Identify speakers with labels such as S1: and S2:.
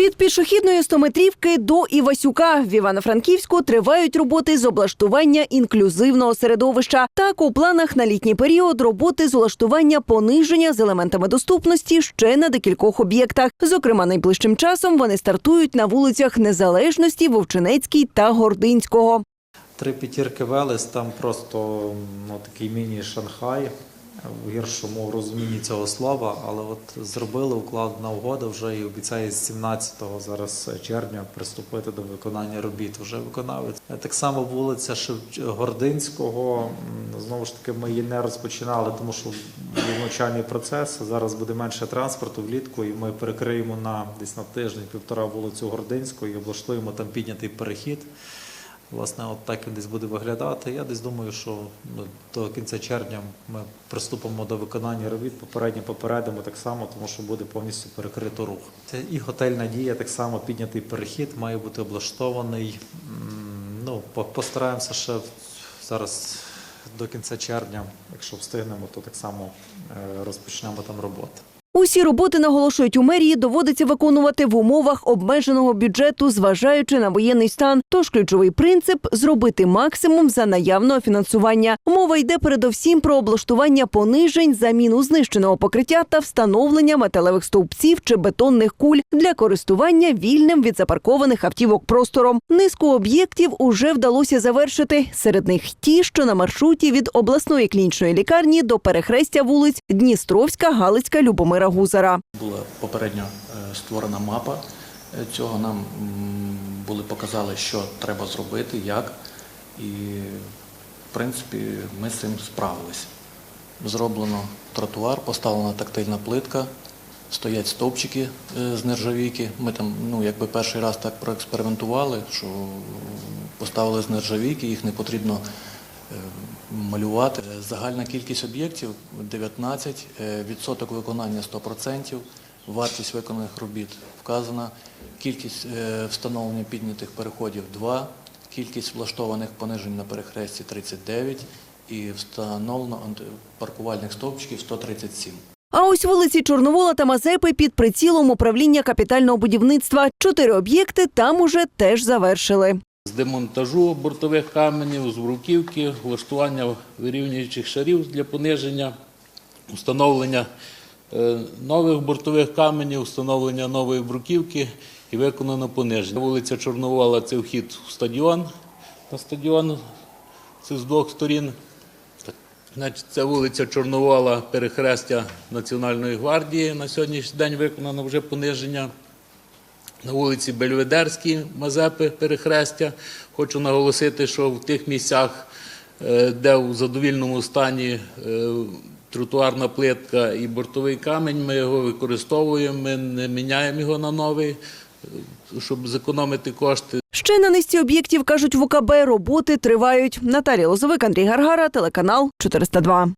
S1: Від пішохідної стометрівки до Івасюка в Івано-Франківську тривають роботи з облаштування інклюзивного середовища. Так, у планах на літній період роботи з улаштування пониження з елементами доступності ще на декількох об'єктах. Зокрема, найближчим часом вони стартують на вулицях Незалежності, Вовчинецькій та Гординського.
S2: Три п'ятірки Велес, там просто ну, такий міні-Шанхай в гіршому розумінні цього слова, але от зробили укладена угода вже і обіцяє з 17 зараз червня приступити до виконання робіт. Вже виконавець. Е, Так само вулиця. Гординського. Знову ж таки, ми її не розпочинали, тому що був навчальний процес. Зараз буде менше транспорту влітку, і ми перекриємо на десь на тиждень-півтора вулицю Гординську і облаштуємо там піднятий перехід. Власне, от так він десь буде виглядати. Я десь думаю, що ну, до кінця червня ми приступимо до виконання робіт. Попередньо попередимо так само, тому що буде повністю перекрито рух. Це і готельна дія, так само піднятий перехід має бути облаштований. Ну, постараємося ще зараз до кінця червня, якщо встигнемо, то так само е, розпочнемо там роботи.
S1: Усі роботи, наголошують у мерії, доводиться виконувати в умовах обмеженого бюджету, зважаючи на воєнний стан. Тож ключовий принцип зробити максимум за наявного фінансування. Мова йде передовсім про облаштування понижень, заміну знищеного покриття та встановлення металевих стовпців чи бетонних куль для користування вільним від запаркованих автівок простором. Низку об'єктів уже вдалося завершити. Серед них ті, що на маршруті від обласної клінічної лікарні до перехрестя вулиць Дністровська, Галицька, Любомира Гузара.
S3: Була попередньо е, створена мапа е, цього. Нам були показали, що треба зробити, як. І, в принципі, ми з цим справились. Зроблено тротуар, поставлена тактильна плитка, стоять стовпчики е, з нержавійки. Ми там, ну, якби перший раз так проекспериментували, що поставили з нержавійки, їх не потрібно малювати. Загальна кількість об'єктів 19, е, відсоток виконання 100%, вартість виконаних робіт вказана, кількість е, встановлення піднятих переходів 2, кількість влаштованих понижень на перехресті 39 і встановлено паркувальних стовпчиків 137.
S1: А ось вулиці Чорновола та Мазепи під прицілом управління капітального будівництва. Чотири об'єкти там уже теж завершили.
S4: З демонтажу бортових каменів, з бруківки, влаштування вирівнюючих шарів для пониження, встановлення е, нових бортових каменів, встановлення нової бруківки і виконано пониження. Вулиця Чорновола це вхід в стадіон. На стадіон це з двох сторін. Це вулиця Чорновола, перехрестя Національної гвардії. На сьогоднішній день виконано вже пониження. На вулиці Бельведерській, Мазепи, перехрестя. Хочу наголосити, що в тих місцях, е, де в задовільному стані е, тротуарна плитка і бортовий камінь, ми його використовуємо, ми не міняємо його на новий, е, щоб зекономити кошти.
S1: Ще на низці об'єктів кажуть в ОКБ роботи тривають. Наталія Лозовик, Андрій Гаргара, телеканал 402.